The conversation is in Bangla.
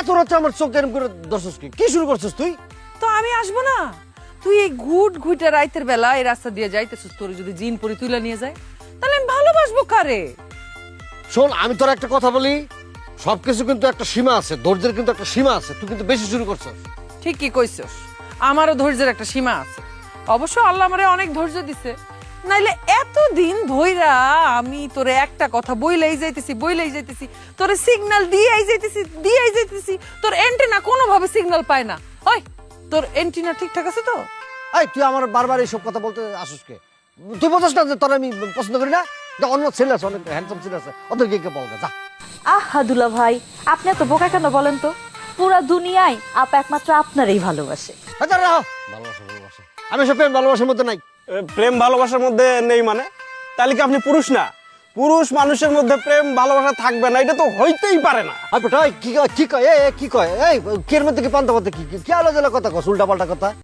এত রাত্রে আমার চোখ এরম করে দর্শস কি? শুরু করছিস তুই? তো আমি আসব না। তুই এই ঘুটে রাইতের বেলা এই রাস্তা দিয়ে যাইতেছিস তোর যদি জিন পরি তুইলা নিয়ে যায় তাহলে আমি ভালোবাসবো কারে? শোন আমি তোর একটা কথা বলি। সবকিছু কিন্তু একটা সীমা আছে ধৈর্যের কিন্তু একটা সীমা আছে। তুই কিন্তু বেশি শুরু করছিস। ঠিক কি কইছস আমারও ধৈর্যের একটা সীমা আছে। অবশ্য আল্লাহ আমারে অনেক ধৈর্য দিছে। নাইলে এতদিন ধইরা আমি তোরে একটা কথা বইলেই যাইতেছি বইলেই যাইতেছি। তোরে সিগন্যাল দিয়েই যাইতেছি দিয়েই যাইতেছি। তোর এন্টিনা কোনোভাবে সিগন্যাল পায় না। ওই তোর এন্টিনা ঠিকঠাক আছে তো? এই তুই আমার বারবার এইসব কথা বলতে আসিস কে? তুই বলছিস না যে তোর আমি পছন্দ করি না? যে অন্য ছেলে আছে অনেক হ্যান্ডসাম ছেলে আছে ওদের কে বল যা। আহা দুলা ভাই আপনি এত বোকা কেন বলেন তো? পুরা দুনিয়ায় আপ একমাত্র আপনারই ভালোবাসে। আচ্ছা রাহ। ভালোবাসা ভালোবাসা। আমি সব প্রেম ভালোবাসার মধ্যে নাই। প্রেম ভালোবাসার মধ্যে নেই মানে। তাহলে কি আপনি পুরুষ না? পুরুষ মানুষের মধ্যে প্রেম ভালোবাসা থাকবে না এটা তো হইতেই পারে না। বেটা, কি কয় কি কয় এ, কি কয়? এই কের মধ্যে কি পান্তা পাতে কি কি- কি আলাদা কথা কস উল্টা পাল্টা কথা?